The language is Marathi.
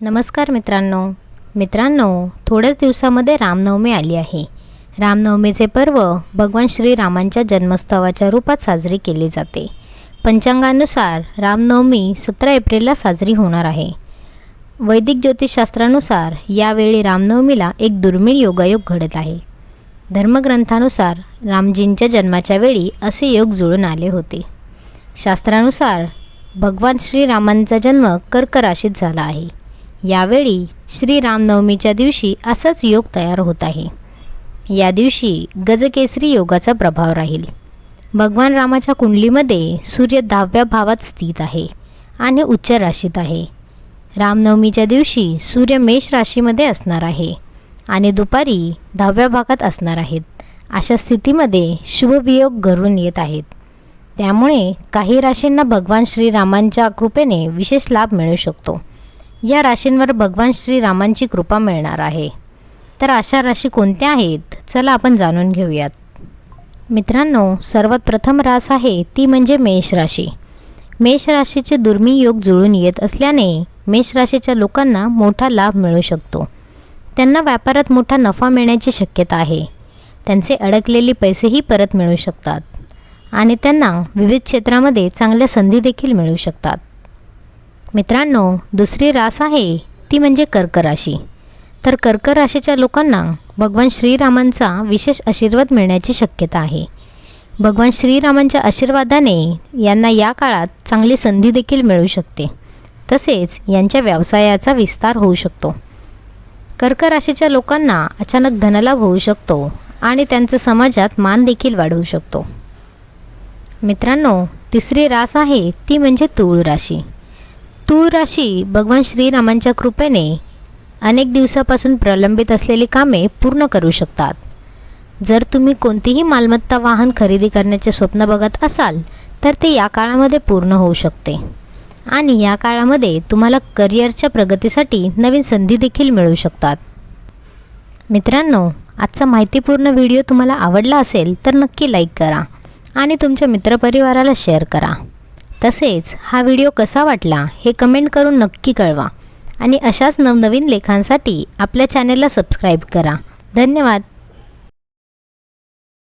नमस्कार मित्रांनो. मित्रांनो थोड्याच दिवसामध्ये रामनवमी आली आहे. रामनवमीचे पर्व भगवान श्रीरामांच्या जन्मोत्सवाच्या रूपात साजरी केली जाते. पंचांगानुसार रामनवमी सतरा एप्रिलला साजरी होणार आहे. वैदिक ज्योतिषशास्त्रानुसार यावेळी रामनवमीला एक दुर्मिळ योगायोग घडत आहे. धर्मग्रंथानुसार रामजींच्या जन्माच्या वेळी असे योग जुळून आले होते. शास्त्रानुसार भगवान श्रीरामांचा जन्म कर्क राशीत झाला आहे. यावेळी श्रीरामनवमीच्या दिवशी असाच योग तयार होत आहे. या दिवशी गजकेसरी योगाचा प्रभाव राहील. भगवान रामाच्या कुंडलीमध्ये सूर्य दहाव्या भावात स्थित आहे आणि उच्च राशीत आहे. रामनवमीच्या दिवशी सूर्य मेष राशीमध्ये असणार आहे आणि दुपारी दहाव्या भागात असणार आहेत. अशा स्थितीमध्ये शुभवियोग घरून येत आहेत. त्यामुळे काही राशींना भगवान श्रीरामांच्या कृपेने विशेष लाभ मिळू शकतो. या राशींवर भगवान श्रीरामांची कृपा मिळणार आहे. तर अशा राशी कोणत्या आहेत? चला आपण जाणून घेऊयात. मित्रांनो सर्वात प्रथम रास आहे ती म्हणजे मेष राशी. मेष राशीचे दुर्मिळ योग जुळून येत असल्याने मेष राशीच्या लोकांना मोठा लाभ मिळू शकतो. त्यांना व्यापारात मोठा नफा मिळण्याची शक्यता आहे. त्यांचे अडकलेले पैसेही परत मिळू शकतात. आणि त्यांना विविध क्षेत्रामध्ये चांगल्या संधी देखील मिळू शकतात. मित्रांनो दुसरी रास आहे ती म्हणजे कर्क राशी. तर कर्क राशीच्या लोकांना भगवान श्रीरामांचा विशेष आशीर्वाद मिळण्याची शक्यता आहे. भगवान श्रीरामांच्या आशीर्वादाने यांना या काळात चांगली संधी देखील मिळू शकते. तसेच यांच्या व्यवसायाचा विस्तार होऊ शकतो. कर्क राशीच्या लोकांना अचानक धनलाभ होऊ शकतो आणि त्यांचं समाजात मान देखील वाढवू शकतो. मित्रांनो तिसरी रास आहे ती म्हणजे तुळ राशी तूर राशी भगवान श्रीरामांच्या कृपेने अनेक दिवसापासून प्रलंबित असलेली कामे पूर्ण करू शकतात. जर तुम्ही कोणतीही मालमत्ता वाहन खरेदी करण्याचे स्वप्न बघत असाल तर ते या काळामध्ये पूर्ण होऊ शकते. आणि या काळामध्ये तुम्हाला करिअरच्या प्रगतीसाठी नवीन संधी देखील मिळू शकतात. मित्रांनो आजचा माहितीपूर्ण व्हिडिओ तुम्हाला आवडला असेल तर नक्की लाईक करा आणि तुमच्या मित्रपरिवाराला शेअर करा. तसेच हा व्हिडिओ कसा वाटला हे कमेंट करून नक्की कळवा. आणि अशाच नवनवीन लेखांसाठी आपल्या चॅनेलला सबस्क्राईब करा. धन्यवाद.